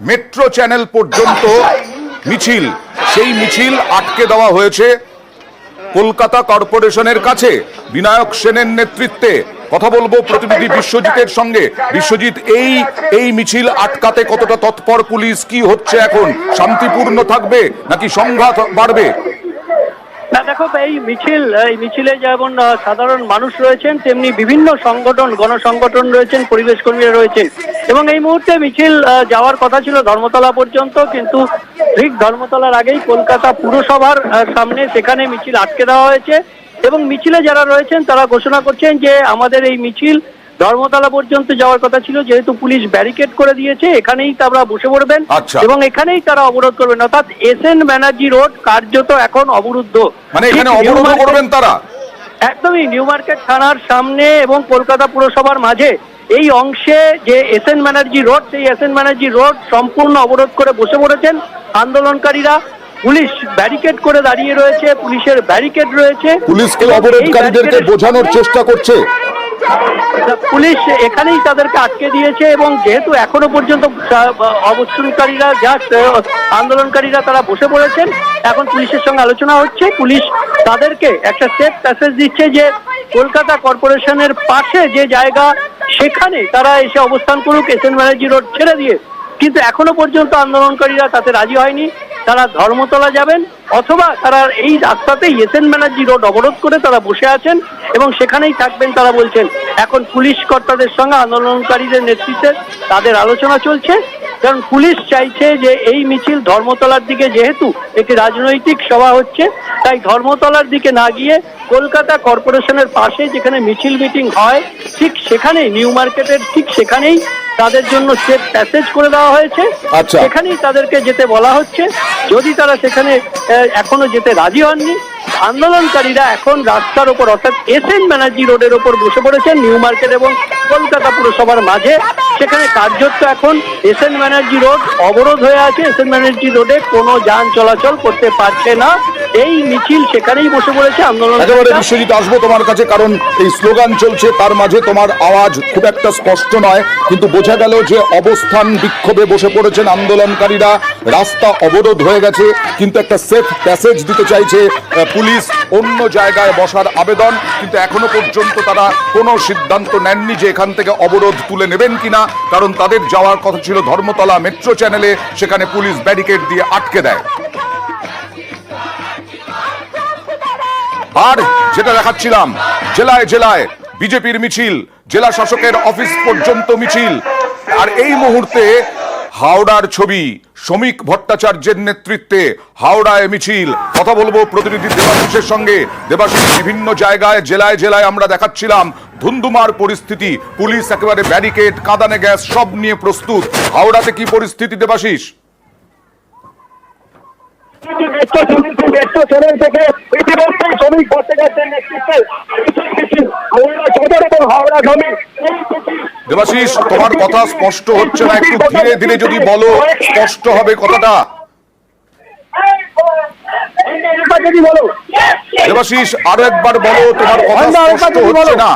Metro channel পর্যন্ত মিছিল। সেই মিছিল আটকে দেওয়া হয়েছে কলকাতা কর্পোরেশনের কাছে। বিনায়ক সেনের নেতৃত্বে। কথা বলব প্রতিনিধি বিশ্বজিতের সঙ্গে। বিশ্বজিৎ, এই এই মিছিল আটকাতে কতটা তৎপর পুলিশ? কি হচ্ছে এখন? শান্তিপূর্ণ থাকবে নাকি সংঘাত বাড়বে? না, দেখো, এই মিছিল, এই মিছিলে যেমন সাধারণ মানুষ রয়েছেন, তেমনি বিভিন্ন সংগঠন, গণসংগঠন রয়েছেন, পরিবেশ কর্মীরা রয়েছেন। এবং এই মুহূর্তে মিছিল যাওয়ার কথা ছিল ধর্মতলা পর্যন্ত, কিন্তু ঠিক ধর্মতলার আগেই কলকাতা পুরসভার সামনে সেখানে মিছিল আটকে দেওয়া হয়েছে। এবং মিছিলে যারা রয়েছেন, তারা ঘোষণা করছেন যে আমাদের এই মিছিল ধর্মতলা পর্যন্ত যাওয়ার কথা ছিল যেহেতু পুলিশ ব্যারিকেড করে দিয়েছে এখানেই তারা বসে পড়বেন। আচ্ছা। এবং এখানেই তারা অবরোধ করবেন। অর্থাৎ এস এন ব্যানার্জি রোড কার্যত এখন অবরুদ্ধ। মানে এখানে অবরোধ করবেন তারা? একদমই নিউ মার্কেট থানার সামনে এবং কলকাতা পুরসভার মাঝে। এই অংশে যে এস এন ব্যানার্জি রোড সেই এস এন ব্যানার্জি রোড সম্পূর্ণ অবরোধ করে বসে পড়েছেন আন্দোলনকারীরা। পুলিশ ব্যারিকেড করে দাঁড়িয়ে রয়েছে পুলিশের ব্যারিকেড রয়েছে। পুলিশকে অবরোধকারীদেরকে বোঝানোর চেষ্টা করছে। পুলিশ এখানেই তাদেরকে আটকে দিয়েছে এবং যেহেতু এখনও পর্যন্ত অবস্থানকারীরা যা আন্দোলনকারীরা তারা বসে পড়েছেন, এখন পুলিশের সঙ্গে আলোচনা হচ্ছে। পুলিশ তাদেরকে একটা সেফ প্যাসেজ দিচ্ছে যে কলকাতা কর্পোরেশনের পাশে যে জায়গা, সেখানে তারা এসে অবস্থান করুক, এস এন ব্যানার্জি রোড ছেড়ে দিয়ে। কিন্তু এখনও পর্যন্ত আন্দোলনকারীরা তাতে রাজি হয়নি। তারা ধর্মতলা যাবেন অথবা তারা এই রাস্তাতেই এসেন ব্যানার্জি রোড অবরোধ করে তারা বসে আছেন এবং সেখানেই থাকবেন তারা বলছেন, এখন পুলিশ কর্তাদের সঙ্গে আন্দোলনকারীদের নেতৃত্বে তাদের আলোচনা চলছে। কারণ পুলিশ চাইছে যে এই মিছিল ধর্মতলার দিকে যেহেতু একটি রাজনৈতিক সভা হচ্ছে তাই ধর্মতলার দিকে না গিয়ে কলকাতা কর্পোরেশনের পাশে যেখানে মিছিল মিটিং হয় ঠিক সেখানেই নিউ মার্কেটের ঠিক সেখানেই তাদের জন্য সেফ প্যাসেজ করে দেওয়া হয়েছে আচ্ছা। সেখানেই তাদেরকে যেতে বলা হচ্ছে যদি তারা সেখানে এখনও যেতে রাজি হননি আন্দোলনকারীরা এখন রাস্তার ওপর অর্থাৎ এস এন ব্যানার্জি রোডের ওপর বসে পড়েছেন নিউ মার্কেট এবং কলকাতা পুরসভার মাঝে। সেখানে কার্যত এখন এস এন ব্যানার্জি রোড অবরোধ হয়ে আছে। এস এন ব্যানার্জি রোডে কোনো যান চলাচল করতে পারছে না। এই মিছিল সেখানেই বসে পড়েছে একেবারে আন্দোলন বিশ্বজিৎ আসব তোমার কাছে, কারণ এই স্লোগান চলছে, তার মাঝে তোমার আওয়াজ খুব একটা স্পষ্ট নয়, কিন্তু বোঝা গেল যে অবস্থান বিক্ষোভে বসে পড়েছেন আন্দোলনকারীরা, রাস্তা অবরোধ হয়ে গেছে, কিন্তু একটা সেফ প্যাসেজ দিতে চাইছে পুলিশ অন্য জায়গায় বসার আবেদন, কিন্তু এখনও পর্যন্ত তারা কোনো সিদ্ধান্ত নেননি যে এখান থেকে অবরোধ তুলে নেবেন কিনা, কারণ তাদের যাওয়ার কথা ছিল ধর্মতলা মেট্রো চ্যানেলে, সেখানে পুলিশ ব্যারিকেড দিয়ে আটকে দেয়। আর যেটা দেখাচ্ছিলাম, জেলায় জেলায় বিজেপির মিছিল, জেলা শাসকের অফিস পর্যন্ত মিছিল। আর এই মুহূর্তে হাওড়ার ছবি, শ্রমিক ভট্টাচার্যের নেতৃত্বে হাওড়ায় মিছিল। কথা বলব প্রতিনিধি দেবাশিসের সঙ্গে। দেবাশিস, বিভিন্ন জায়গায়, জেলায় জেলায় আমরা দেখাচ্ছিলাম ধুন্ধুমার পরিস্থিতি। পুলিশ একেবারে ব্যারিকেড, কাঁদানে গ্যাস, সব নিয়ে প্রস্তুত। হাওড়াতে কি পরিস্থিতি দেবাশিস? মেট্রো মেট্রো থেকে ইতিমধ্যেই শ্রমিক ভট্টাচার্যের নেতৃত্বে সদর এবং হাওড়া গ্রামে দেবাশিস তোমার কথা স্পষ্ট হচ্ছে না একটু ধীরে ধীরে যদি বলো স্পষ্ট হবে কথাটা যদি বলো দেবাশিস আরও একবার বলো তোমার কথা স্পষ্ট। হচ্ছে না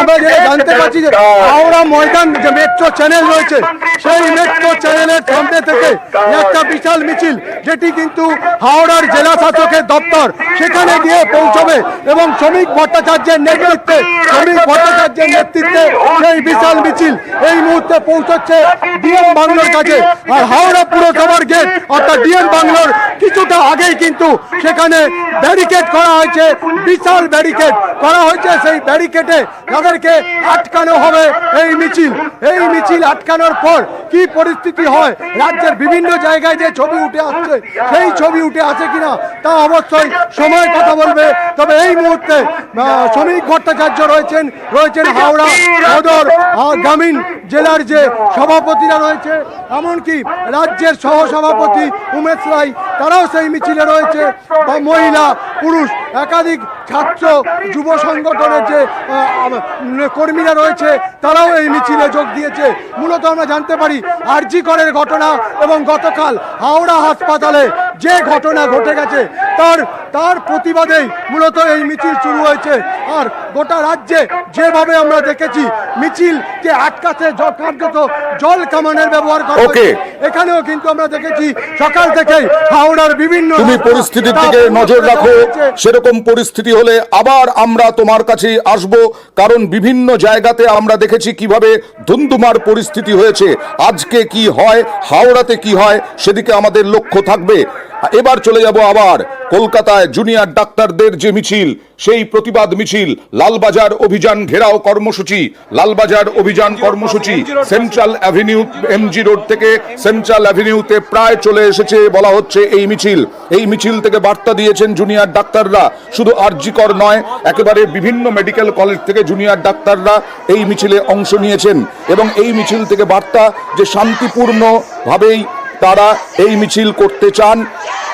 আমরা যেটা জানতে পারছি যে হাওড়া ময়দান যে মেট্রো চ্যানেল রয়েছে সেই মেট্রো চ্যানেলের সামনে থেকে একটা বিশাল মিছিল, যেটি কিন্তু হাওড়ার জেলা শাসকের দপ্তর সেখানে গিয়ে পৌঁছবে এবং শ্রমিক ভট্টাচার্যের নেতৃত্বে, শ্রমিক ভট্টাচার্যের নেতৃত্বে সেই বিশাল মিছিল এই মুহূর্তে পৌঁছচ্ছে ডিএম বাংলোর কাছে। আর হাওড়া পুরসভার গেট অর্থাৎ ডিএম বাংলোর কিছুটা আগেই কিন্তু সেখানে ব্যারিকেড করা হয়েছে, বিশাল ব্যারিকেড করা হয়েছে। সেই ব্যারিকেডে তাদেরকে আটকানো হবে এই মিছিল। এই মিছিল আটকানোর পর কি পরিস্থিতি হয়? রাজ্যের বিভিন্ন জায়গায় যে ছবি উঠে আসছে, সেই ছবি উঠে আছে কিনা তা অবশ্যই সময় কথা বলবে। তবে এই মুহূর্তে শ্রমিক ভট্টাচার্য রয়েছেন রয়েছেন হাওড়া, সদর গ্রামীণ জেলার যে সভাপতিরা রয়েছে, এমনকি রাজ্যের সহসভাপতি উমেশ রায়, তারাও সেই মিছিলে রয়েছে। মহিলা, পুরুষ, একাধিক ছাত্র, যুব সংগঠনের যে কর্মীরা রয়েছে, তারাও এই মিছিলে যোগ দিয়েছে। মূলত আমরা জানতে পারি আরজি করের ঘটনা এবং গতকাল হাওড়া হাসপাতালে যে ঘটনা ঘটে গেছে তার তার প্রতিবাদেই মূলত এই মিছিল শুরু হয়েছে। আর গোটা রাজ্যে যেভাবে আমরা দেখেছি মিছিলকে আটকাতে কার্যত জল কামানের ব্যবহার করা। এখানেও কিন্তু আমরা দেখেছি সকাল থেকেই হাওড়ার বিভিন্ন তুমি পরিস্থিতির দিকে নজর রাখো। সেরকম পরিস্থিতি হলে আবার আমরা তোমার কাছে আসব কারণ বিভিন্ন জায়গাতে আমরা দেখেছি কীভাবে ধুমধুমার পরিস্থিতি হয়েছে। আজকে কি হয় হাওড়াতে কি হয় সেদিকে আমাদের লক্ষ্য থাকবে। এবার চলে যাব আবার। কলকাতায় জুনিয়র ডাক্তারদের যে মিছিল, সেই প্রতিবাদ মিছিল, লালবাজার অভিযান ঘেরাও কর্মসূচি, লালবাজার অভিযান কর্মসূচি সেন্ট্রাল অ্যাভিনিউ এমজি রোড থেকে সেন্ট্রাল অ্যাভিনিউতে প্রায় চলে এসেছে বলা হচ্ছে এই মিছিল। এই মিছিল থেকে বার্তা দিয়েছেন জুনিয়র ডাক্তাররা। শুধু আরজিকর নয়, একেবারে বিভিন্ন মেডিকেল কলেজ থেকে জুনিয়র ডাক্তাররা এই মিছিলে অংশ নিয়েছেন। এবং এই মিছিল থেকে বার্তা যে শান্তিপূর্ণভাবেই তারা এই মিছিল করতে চান।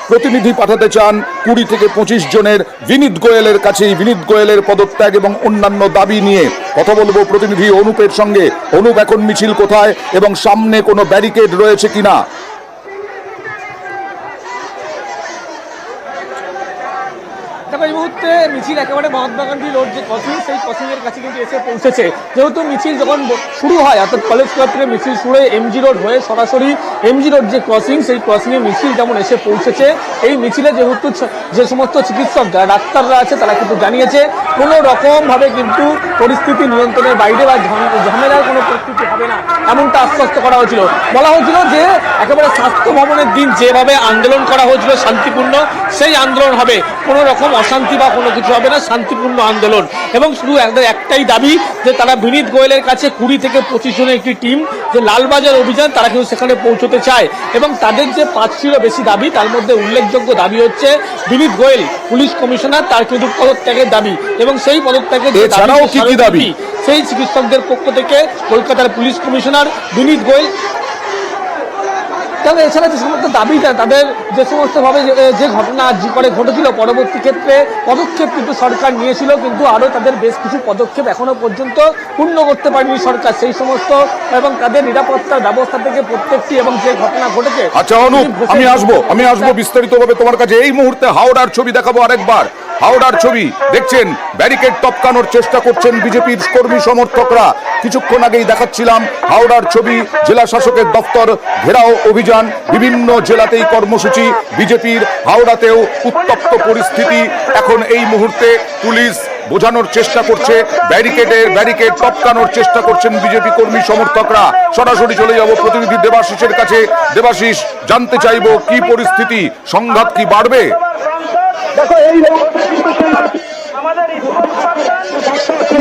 প্রতিনিধি পাঠাতে চান কুড়ি থেকে পঁচিশ জনের বিনীত গোয়েলের কাছে বিনীত গোয়েলের পদত্যাগ এবং অন্যান্য দাবি নিয়ে। কথা বলব প্রতিনিধি অনুপের সঙ্গে। অনুপ এখন মিছিল কোথায় এবং সামনে কোনো ব্যারিকেড রয়েছে কিনা? দেখো এই মুহূর্তে মিছিল একেবারে মহাত্মা গান্ধী রোড যে ক্রসিং সেই ক্রসিং এর কাছে কিন্তু এসে পৌঁছেছে। যেহেতু মিছিল যখন শুরু হয়, অর্থাৎ কলেজ ক্লাব মিছিল শুরু হয়ে এমজি রোড হয়ে সরাসরি এমজি রোড যে ক্রসিং সেই ক্রসিং এ মিছিল যেমন এসে পৌঁছেছে, এই মিছিলে যেহেতু যে সমস্ত চিকিৎসক ডাক্তাররা আছে, তারা কিন্তু জানিয়েছে, কোনো রকম ভাবে কিন্তু পরিস্থিতি নিয়ন্ত্রণের বাইরে বা ঝাম- ঝামেলার কোনো পরিস্থিতি হবে না, এমনটা আশ্বস্ত করা হয়েছিল। বলা হয়েছিল যে একেবারে স্বাস্থ্য ভবনের দিন যেভাবে আন্দোলন করা হয়েছিল শান্তিপূর্ণ, সেই আন্দোলন হবে। কোনো রকম অশান্তি বা কোনো কিছু হবে না শান্তিপূর্ণ আন্দোলন। এবং শুধু একটাই দাবি যে তারা বিনীত গোয়েলের কাছে কুড়ি থেকে পঁচিশ জনের একটি টিম যে লালবাজার অভিযান তারা কিন্তু সেখানে পৌঁছতে চায়। এবং তাদের যে পাঁচটিরও বেশি দাবি তার মধ্যে উল্লেখযোগ্য দাবি হচ্ছে বিনীত গোয়েল পুলিশ কমিশনার তার কিন্তু পদত্যাগের দাবি। এবং সেই পদত্যাগের দাবি, সেই চিকিৎসকদের পক্ষ থেকে কলকাতার পুলিশ কমিশনার বিনীত গোয়েল তবে এছাড়া যে সমস্ত দাবি তাদের যে সমস্ত ভাবে যে- ঘটনা আজ করে ঘটেছিল পরবর্তী ক্ষেত্রে পদক্ষেপ কিন্তু সরকার নিয়েছিল কিন্তু আরও তাদের বেশ কিছু পদক্ষেপ এখনও পর্যন্ত পূর্ণ করতে পারেনি সরকার। সেই সমস্ত এবং তাদের নিরাপত্তার ব্যবস্থা থেকে প্রত্যেকটি এবং যে ঘটনা ঘটেছে আচ্ছা অনুপ আমি আসব আমি আসব বিস্তারিতভাবে তোমার কাছে। এই মুহূর্তে হাওড়ার ছবি দেখাবো আরেকবার। হাওড়ার ছবি। দেখছেন? ব্যারিকেড টপকানোর চেষ্টা করছেন বিজেপির কর্মী সমর্থকরা। কিছুক্ষণ আগেই দেখাচ্ছিলাম হাওড়ার ছবি জেলা শাসকের দপ্তর ঘেরাও অভিযান। বিভিন্ন জেলাতেই কর্মসূচি। বিজেপির হাওড়াতেও উত্তপ্ত পরিস্থিতি। এখন এই মুহূর্তে পুলিশ বোঝানোর চেষ্টা করছে। ব্যারিকেডের ব্যারিকেড টপকানোর চেষ্টা করছেন বিজেপি কর্মী সমর্থকরা। সরাসরি চলে যাব প্রতিনিধি দেবাশিসের কাছে। দেবাশিস, জানতে চাইব কি পরিস্থিতি? সংঘাত কি বাড়বে? দেখো, এই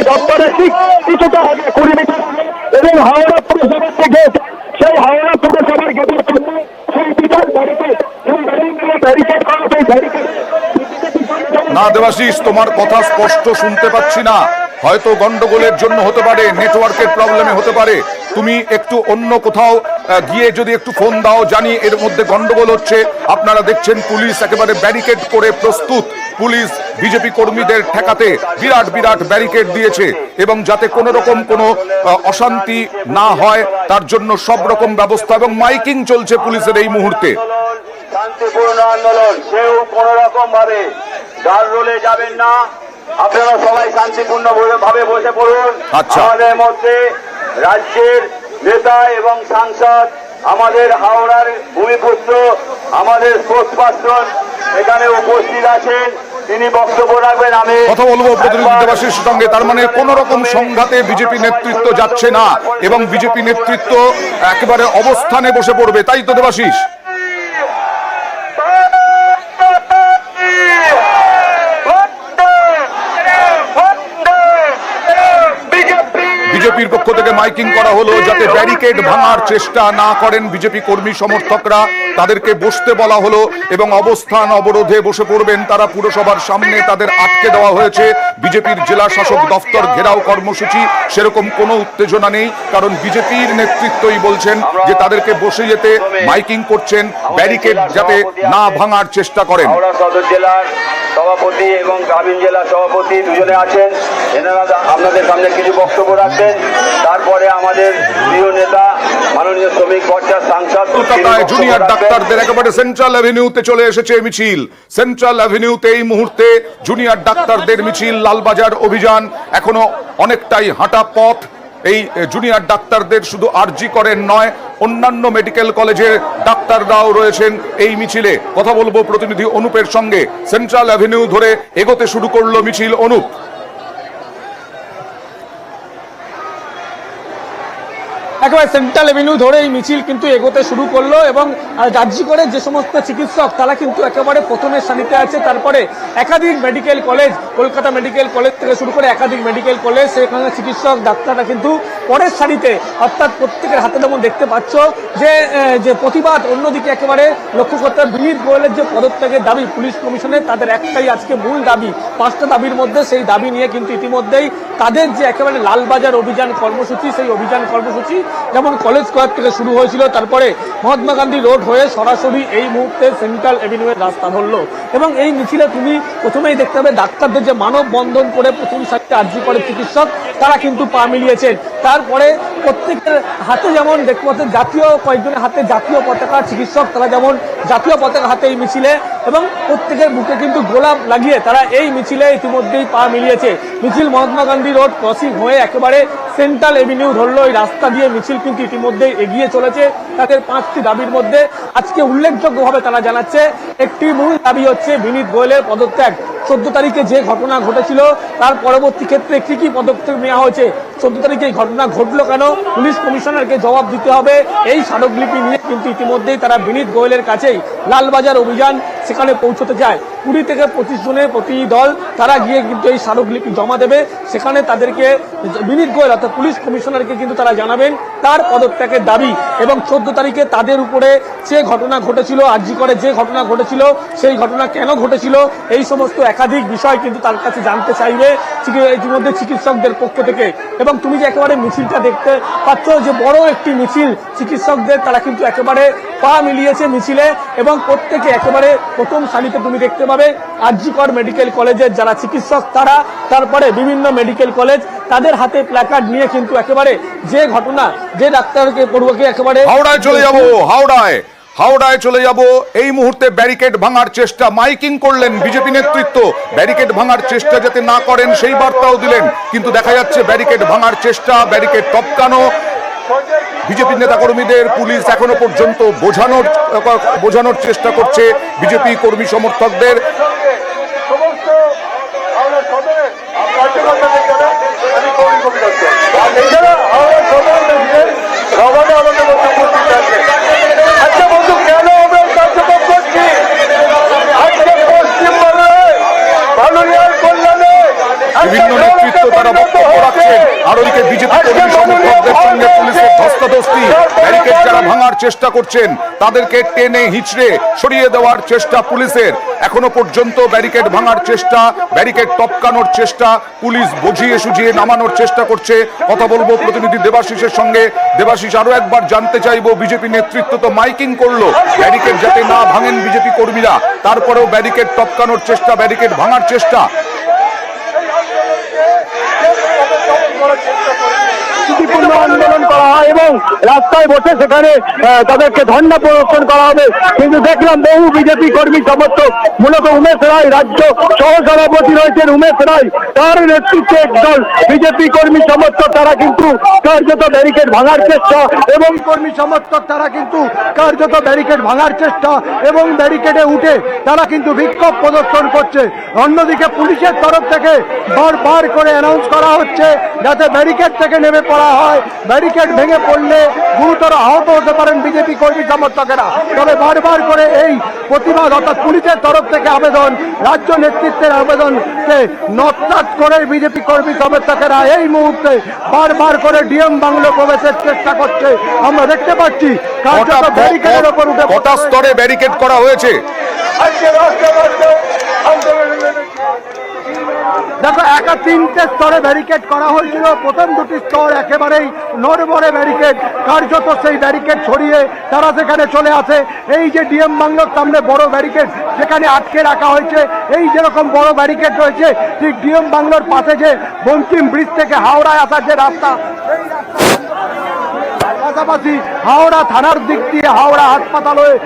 দপ্তরে ঠিক কিছুটা আগে কুড়ি মিটার এবং হাওড়া পুরসভার থেকে সেই হাওড়া পুরসভার গেটের সামনে সেই বিশাল বাড়িতে ব্যারিকেড করা সেই ব্যারিকেড না দেবাশিস, তোমার কথা স্পষ্ট শুনতে পাচ্ছি না। হয়তো গন্ডগোলের জন্য হতে পারে, নেটওয়ার্কের প্রবলেমে হতে পারে। তুমি একটু অন্য কোথাও গিয়ে যদি একটু ফোন দাও, জানি এর মধ্যে গন্ডগোল হচ্ছে। আপনারা দেখছেন পুলিশ একেবারে ব্যারিকেড করে প্রস্তুত। পুলিশ বিজেপি কর্মীদের ঠেকাতে বিরাট বিরাট ব্যারিকেড দিয়েছে এবং যাতে কোনো রকম কোনো অশান্তি না হয়, তার জন্য সব রকম ব্যবস্থা এবং মাইকিং চলছে পুলিশের এই মুহূর্তে। শান্তিপূর্ণ আন্দোলন, কেউ কোন রকম ভাবে ডাল রোলে যাবেন না আপনারা সবাই শান্তিপূর্ণ ভাবে বসে পড়ুন। আচ্ছা। আমাদের মধ্যে রাজ্যের নেতা এবং সাংসদ আমাদের হাওড়ার ভূমিপুত্র আমাদের স্পোর্টস পার্সন এখানে উপস্থিত আছেন। তিনি বক্তব্য রাখবেন আমি কথা বলব প্রতিনিধি দেবাশিস সঙ্গে। তার মানে কোন রকম সংঘাতে বিজেপি নেতৃত্ব যাচ্ছে না এবং বিজেপি নেতৃত্ব একেবারে অবস্থানে বসে পড়বে। তাই তো দেবাশিস বিজেপির পক্ষ থেকে মাইকিং করা হলো যাতে ব্যারিকেড ভাঙার চেষ্টা না করেন বিজেপি কর্মী সমর্থকরা। তাদেরকে বসতে বলা হলো এবং অবস্থান অবরোধে বসে পড়বেন তারা পুরসভার সামনে। তাদের আটকে দেওয়া হয়েছে। বিজেপির জেলা শাসক দফতর ঘেরাও কর্মসূচি। সেরকম কোনো উত্তেজনা নেই, কারণ বিজেপির নেতৃত্বই বলছেন যে তাদেরকে বসে যেতে মাইকিং করছেন, ব্যারিকেড যাতে না ভাঙার চেষ্টা করেন। জেলার সভাপতি এবং গ্রামীণ জেলা সভাপতি দুজনে আছেন। এনারা আপনাদের সামনে কিছু বক্তব্য রাখবেন তারপরে আমাদের প্রিয় নেতা মাননীয় শ্রমিক ভট্টার সাংসদ কলকাতায় জুনিয়র ডাক্তারদের একেবারে সেন্ট্রাল অ্যাভিনিউতে চলে এসেছে মিছিল। সেন্ট্রাল অ্যাভিনিউতে এই মুহূর্তে জুনিয়র ডাক্তারদের মিছিল লালবাজার অভিযান এখনও অনেকটাই হাঁটা পথ। এই জুনিয়র ডাক্তারদের শুধু আরজি করেন নয়, অন্যান্য মেডিকেল কলেজের ডাক্তাররাও রয়েছেন এই মিছিলে। কথা বলব প্রতিনিধি অনুপের সঙ্গে। সেন্ট্রাল অ্যাভিনিউ ধরে এগোতে শুরু করল মিছিল অনুপ। একেবারে সেন্ট্রাল এভিনিউ ধরে এই মিছিল কিন্তু এগোতে শুরু করল এবং রাজ্যি করে যে সমস্ত চিকিৎসক, তারা কিন্তু একেবারে প্রথমে সারিতে আছে। তারপরে একাধিক medical college Kolkata medical college থেকে শুরু করে একাধিক মেডিকেল কলেজ সেখানে চিকিৎসক, ডাক্তাররা কিন্তু পরের সারিতে, অর্থাৎ প্রত্যেকের হাতে যেমন দেখতে পাচ্ছ যে যে প্রতিবাদ অন্যদিকে একেবারে লক্ষ্য করতে বিনীত গোয়েলের যে পদত্যাগের দাবি পুলিশ কমিশনের, তাদের একটাই আজকে মূল দাবি। পাঁচটা দাবির মধ্যে সেই দাবি নিয়ে কিন্তু ইতিমধ্যেই তাদের যে একেবারে লালবাজার অভিযান কর্মসূচি, সেই অভিযান কর্মসূচি যেমন কলেজ স্কোয়ার থেকে শুরু হয়েছিল, তারপরে মহাত্মা গান্ধী রোড হয়ে সরাসরি এই মুহূর্তে সেন্ট্রাল এভিনিউয়ের রাস্তা ধরলো। এবং এই মিছিলে তুমি প্রথমেই দেখতে হবে ডাক্তারদের যে মানব বন্ধন করে প্রথম সারিতে আর্জি করে চিকিৎসক তারা কিন্তু পা মিলিয়েছেন। তারপরে প্রত্যেকের হাতে যেমন দেখতে পাচ্ছেন, জাতীয় কয়েকজনের হাতে জাতীয় পতাকা, চিকিৎসক, তারা যেমন জাতীয় পতাকা হাতে এই মিছিলে এবং প্রত্যেকের বুকে কিন্তু গোলাপ লাগিয়ে তারা এই মিছিলে ইতিমধ্যেই পা মিলিয়েছে। মিছিল মহাত্মা গান্ধী রোড ক্রসিং হয়ে একেবারে সেন্ট্রাল এভিনিউ ধরলো, এই রাস্তা দিয়ে মিছিল কিন্তু ইতিমধ্যে এগিয়ে চলেছে তাদের পাঁচটি দাবির মধ্যে। আজকে উল্লেখযোগ্যভাবে তারা জানাচ্ছে, একটি মূল দাবি হচ্ছে বিনীত গোয়েলের পদত্যাগ। চোদ্দ তারিখে যে ঘটনা ঘটেছিল, তার পরবর্তী ক্ষেত্রে কি কি পদক্ষেপ নেওয়া হয়েছে? চোদ্দ তারিখে এই ঘটনা ঘটলো কেন? পুলিশ কমিশনারকে জবাব দিতে হবে। এই স্মারকলিপি নিয়ে কিন্তু ইতিমধ্যেই তারা বিনীত গোয়েলের কাছেই লালবাজার অভিযান সেখানে পৌঁছতে যায় কুড়ি থেকে পঁচিশ জনের প্রতি দল, তারা গিয়ে কিন্তু এই স্মারকলিপি জমা দেবে। সেখানে তাদেরকে বিনীত গোয়েল, অর্থাৎ পুলিশ কমিশনারকে কিন্তু তারা জানাবেন তার পদত্যাগের দাবি এবং চোদ্দ তারিখে তাদের উপরে যে ঘটনা ঘটেছিল, আর্জি করে যে ঘটনা ঘটেছিল, সেই ঘটনা কেন ঘটেছিল, এই সমস্ত একাধিক বিষয় কিন্তু তার কাছে জানতে চাইবে ইতিমধ্যে চিকিৎসকদের পক্ষ থেকে। এবং তুমি যে একেবারে মিছিলটা দেখতে পাচ্ছ যে বড় একটি মিছিল, চিকিৎসকদের তারা কিন্তু একেবারে পা মিলিয়েছে মিছিলে এবং প্রত্যেকে একেবারে প্রথম সারিতে তুমি দেখতে পাবে আরজিকর মেডিকেল কলেজের যারা চিকিৎসক তারা, তারপরে বিভিন্ন মেডিকেল কলেজ তাদের হাতে প্ল্যাকার্ড নিয়ে কিন্তু একেবারে যে ঘটনা, যে ডাক্তারকে, পড়ুয়াকে একেবারে হাওড়ায় চলে যাব, হাওড়ায় হাওড়ায় চলে যাব। এই মুহূর্তে ব্যারিকেড ভাঙার চেষ্টা মাইকিং করলেন বিজেপি নেতৃত্ব। ব্যারিকেড ভাঙার চেষ্টা যাতে না করেন, সেই বার্তাও দিলেন। কিন্তু দেখা যাচ্ছে ব্যারিকেড ভাঙার চেষ্টা, ব্যারিকেড টপকানো। বিজেপি নেতাকর্মীদের পুলিশ এখনও পর্যন্ত বোঝানোর বোঝানোর চেষ্টা করছে বিজেপি কর্মী সমর্থকদের হাওড়া সদরে কার্যকর্তাদের জানান আমি কৌরি কবি দত্ত আর এছাড়া হাওড়া সদর থেকে সবাই আমাদের মধ্যে উপস্থিত আছে আচ্ছা বন্ধু কেন আমরা কার্যক্রম করছি আজকে পশ্চিমবঙ্গে মাননীয় কল্যাণে বিভিন্ন নেতৃত্ব তারা বক্তব্য রাখছেন। আর ওদিকে বিজেপি কর্মী সমর্থকদের সঙ্গে পুলিশের ধস্তাধস্তি। ব্যারিকেড যারা ভাঙার চেষ্টা করছেন তাদেরকে টেনে হিচড়ে সরিয়ে দেওয়ার চেষ্টা পুলিশের। এখনও পর্যন্ত ব্যারিকেড ভাঙার চেষ্টা ব্যারিকেড টপকানোর চেষ্টা পুলিশ বুঝিয়ে সুঝিয়ে নামানোর চেষ্টা করছে। কথা বলব প্রতিনিধি দেবাশিসের সঙ্গে। দেবাশিস আরও একবার জানতে চাইব বিজেপি নেতৃত্ব তো মাইকিং করল। ব্যারিকেড যাতে না ভাঙেন বিজেপি কর্মীরা তারপরেও ব্যারিকেড টপকানোর চেষ্টা ব্যারিকেড ভাঙার চেষ্টা। শান্তিপূর্ণ আন্দোলন করা এবং রাস্তায় বসে সেখানে তাদেরকে ধর্ণা প্রদর্শন করা হবে। কিন্তু দেখলাম বহু বিজেপি কর্মী সমর্থক, মূলত উমেশ রায় রাজ্য সহ সভাপতি রয়েছেন উমেশ রায়। তার নেতৃত্বে একদল বিজেপি কর্মী সমর্থক, তারা কিন্তু কার্যত ব্যারিকেড ভাঙার চেষ্টা এবং কর্মী সমর্থক, তারা কিন্তু কার্যত ব্যারিকেড ভাঙার চেষ্টা এবং ব্যারিকেডে উঠে তারা কিন্তু বিক্ষোভ প্রদর্শন করছে। অন্যদিকে পুলিশের তরফ থেকে বারবার করে অ্যানাউন্স করা হচ্ছে যাতে ব্যারিকেড থেকে নেমে পড়া হয়। ব্যারিকেড ভেঙে পড়লে গুরুতর আহত হতে পারেন বিজেপি কর্মী সমর্থকেরা তবে বারবার করে এই প্রতিবাদ অর্থাৎ পুলিশের তরফ থেকে আবেদন রাজ্য নেতৃত্বের আবেদনকে নৎনাট করে বিজেপি কর্মী সমর্থকেরা এই মুহূর্তে বারবার করে ডিএম বাংলো প্রবেশের চেষ্টা করছে। আমরা দেখতে পাচ্ছি ব্যারিকেডের ওপর উঠে স্তরে ব্যারিকেড করা হয়েছে? আজকে রাস্তা দেখো, একা তিনটে স্তরে ব্যারিকেড করা হয়েছিল। প্রথম দুটি স্তর একেবারেই নড়বড়ে ব্যারিকেড কার্যত সেই ব্যারিকেড ছড়িয়ে তারা সেখানে চলে আসে। এই যে ডিএম বাংলোর সামনে বড় ব্যারিকেড সেখানে আটকে রাখা হয়েছে। এই যেরকম বড় ব্যারিকেড রয়েছে, ঠিক ডিএম বাংলোর পাশে যে বঙ্কিম ব্রিজ থেকে হাওড়ায় আসার যে রাস্তা পাশাপাশি হাওড়া থানার দিক দিয়ে হাওড়া হাসপাতাল হয়ে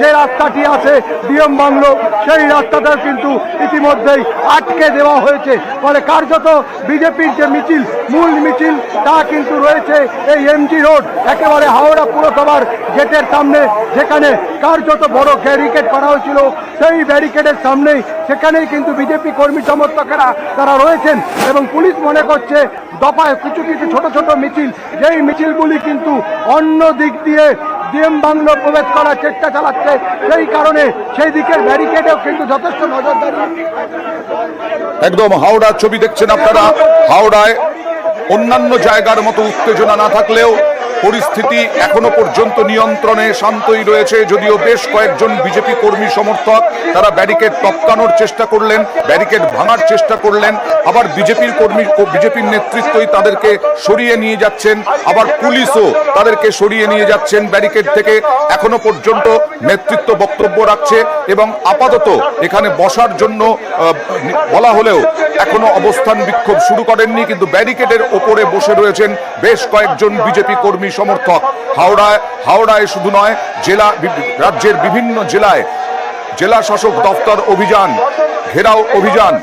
যে রাস্তাটি আছে ডিএম বাংলো, সেই রাস্তাটা কিন্তু ইতিমধ্যেই আটকে দেওয়া হয়েছে। ফলে কার্যত বিজেপির যে মিছিল, মূল মিছিল, তা কিন্তু রয়েছে এই এমজি রোড, একেবারে হাওড়া পুরসভার গেটের সামনে, যেখানে কার্যত বড় ব্যারিকেড করা হয়েছিল। সেই ব্যারিকেডের সামনেই, সেখানেই কিন্তু বিজেপি কর্মী সমর্থকেরা তারা রয়েছেন এবং পুলিশ মনে করছে, দফায় কিছু কিছু ছোট ছোট মিছিল, যেই মিছিলগুলি কিন্তু অন্য দিক দিয়ে ডিএম বাংলো প্রবেশ করার চেষ্টা চালাচ্ছে। সেই কারণে সেই দিকের ব্যারিকেডেও কিন্তু যথেষ্ট নজরদারি। একদম হাওড়ার ছবি দেখছেন আপনারা। হাওড়ায় অন্যান্য জায়গার মতো উত্তেজনা না থাকলেও পরিস্থিতি এখনও পর্যন্ত নিয়ন্ত্রণে শান্তই রয়েছে, যদিও বেশ কয়েকজন বিজেপি কর্মী সমর্থক তারা ব্যারিকেড টপকানোর চেষ্টা করলেন, ব্যারিকেড ভাঙার চেষ্টা করলেন, আবার বিজেপির কর্মী, বিজেপির নেতৃত্বই তাদেরকে সরিয়ে নিয়ে যাচ্ছেন, আবার পুলিশও তাদেরকে সরিয়ে নিয়ে যাচ্ছেন ব্যারিকেড থেকে, এখনও পর্যন্ত নেতৃত্ব বক্তব্য রাখছে এবং আপাতত এখানে বসার জন্য বলা হলেও এখনও অবস্থান বিক্ষোভ শুরু করেননি, কিন্তু ব্যারিকেডের ওপরে বসে রয়েছেন বেশ কয়েকজন বিজেপি কর্মী সমর্থক। হাওড়ায় হাওড়ায় শুধু নয়, জেলা রাজ্যের বিভিন্ন জেলায় জেলা শাসক দপ্তর অভিযান, ঘেরাও অভিযান।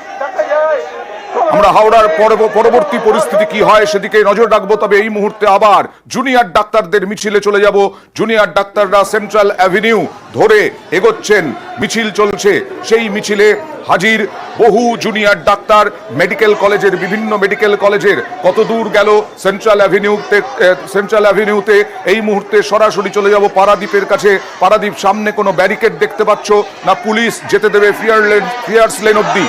আমরা হাওড়ার পরব- পরবর্তী পরিস্থিতি কি হয় সেদিকে নজর রাখব, তবে এই মুহূর্তে আবার জুনিয়র ডাক্তারদের মিছিলে চলে যাব। জুনিয়র ডাক্তাররা সেন্ট্রাল অ্যাভিনিউ ধরে এগোচ্ছেন, মিছিল চলছে। সেই মিছিলে হাজির বহু জুনিয়র ডাক্তার, মেডিকেল কলেজের বিভিন্ন মেডিকেল কলেজের কত দূর গেল সেন্ট্রাল অ্যাভিনিউতে সেন্ট্রাল অ্যাভিনিউতে। এই মুহূর্তে সরাসরি চলে যাব পারাদ্বীপের কাছে। পারাদ্বীপ, সামনে কোনো ব্যারিকেড দেখতে পাচ্ছ? না পুলিশ যেতে দেবে ফিয়ার লেন, ফিয়ার্স লেন অব্দি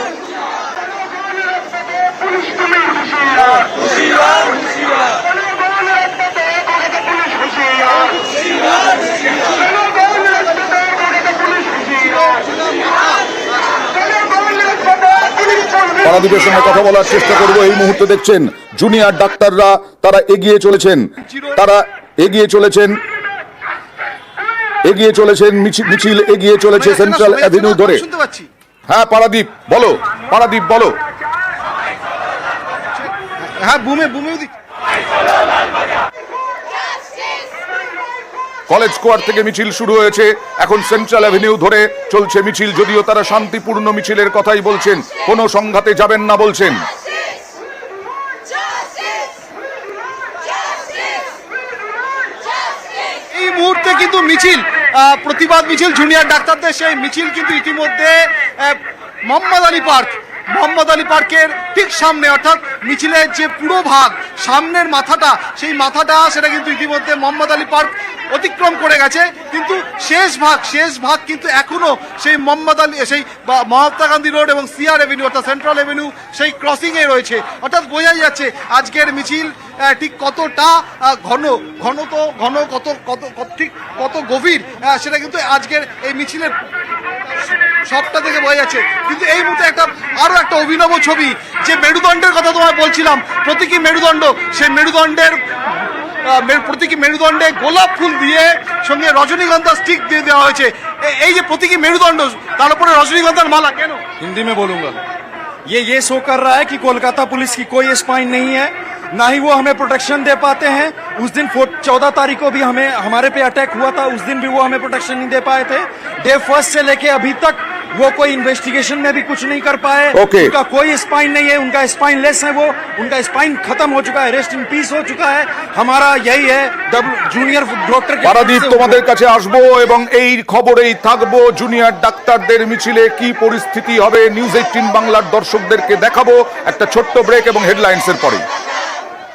পারাদীপের সঙ্গে কথা বলার চেষ্টা করব। এই মুহূর্তে দেখছেন জুনিয়র ডাক্তাররা তারা এগিয়ে চলেছেন। তারা এগিয়ে চলেছেন। এগিয়ে চলেছেন মিছিল- মিছিল এগিয়ে চলেছে সেন্ট্রাল অ্যাভিনিউ ধরে। হ্যাঁ পারাদীপ বলো। পারাদীপ বলো। হ্যাঁ বুমে বুমে কলেজ স্কোয়ার থেকে মিছিল শুরু হয়েছে। এখন সেন্ট্রাল অ্যাভিনিউ ধরে চলছে মিছিল যদিও তারা শান্তিপূর্ণ মিছিলের কথাই বলছেন। কোনো সংঘাতে যাবেন না বলছেন। এই মুহূর্তে কিন্তু মিছিল আহ, প্রতিবাদ মিছিল জুনিয়র ডাক্তারদের সেই মিছিল কিন্তু ইতিমধ্যে মোহাম্মদ আলী পার্ক মোহাম্মদ আলী পার্কের ঠিক সামনে, অর্থাৎ মিছিলের যে পুরো ভাগ, সামনের মাথাটা, সেই মাথাটা সেটা কিন্তু ইতিমধ্যে মোহাম্মদ আলী পার্ক অতিক্রম করে গেছে। কিন্তু শেষ ভাগ শেষ ভাগ কিন্তু এখনও সেই মোহাম্মদ আলী, সেই মহাত্মা গান্ধী রোড এবং সিআর এভিনিউ, অর্থাৎ সেন্ট্রাল এভিনিউ, সেই ক্রসিংয়ে রয়েছে। অর্থাৎ বোঝাই যাচ্ছে আজকের মিছিল ঠিক কতটা ঘন ঘন তো ঘন কত কত ঠিক কত গভীর সেটা কিন্তু আজকের এই মিছিলের সবটা থেকে বোঝা যাচ্ছে কিন্তু এই মুহূর্তে একটা আরো একটা অভিনব ছবি যে মেরুদণ্ডের কথা তোমায় বলছিলাম প্রতীকী মেরুদণ্ড সেই মেরুদণ্ডের আহ, মে- প্রতীকী মেরুদণ্ডে গোলাপ ফুল দিয়ে সঙ্গে রজনীগন্ধা স্টিক দিয়ে দেওয়া হয়েছে এ- এই যে প্রতীকী মেরুদণ্ড তার উপরে রজনীগন্ধার মালা কেন हिंदी में बोलूंगा ये ये शो कर रहा है कि कोलकाता पुलिस की कोई स्पाइन नहीं है ना ही वो हमें प्रोटेक्शन दे पाते हैं उस दिन चौदह तारीख को भी हमें हमारे पे अटैक हुआ था उस दिन भी वो हमें प्रोटेक्शन नहीं दे पाए थे डे फर्स्ट से लेके अभी तक वो कोई इन्वेस्टिगेशन में भी कुछ नहीं कर पाए Okay. उनका कोई स्पाइन नहीं है उनका स्पाइन लेस है वो उनका स्पाइन खत्म हो चुका है रेस्ट इन पीस हो चुका है हमारा यही है जूनियर डॉक्टर के পারাদীপ তোমাদের কাছে আসবো এবং এই খবরেই থাকবো জুনিয়র ডাক্তারদের মিছিলে কি পরিস্থিতি হবে নিউজ এইটিন বাংলার দর্শকদেরকে দেখাবো একটা ছোট্ট ব্রেক এবং হেডলাইন্সের পরে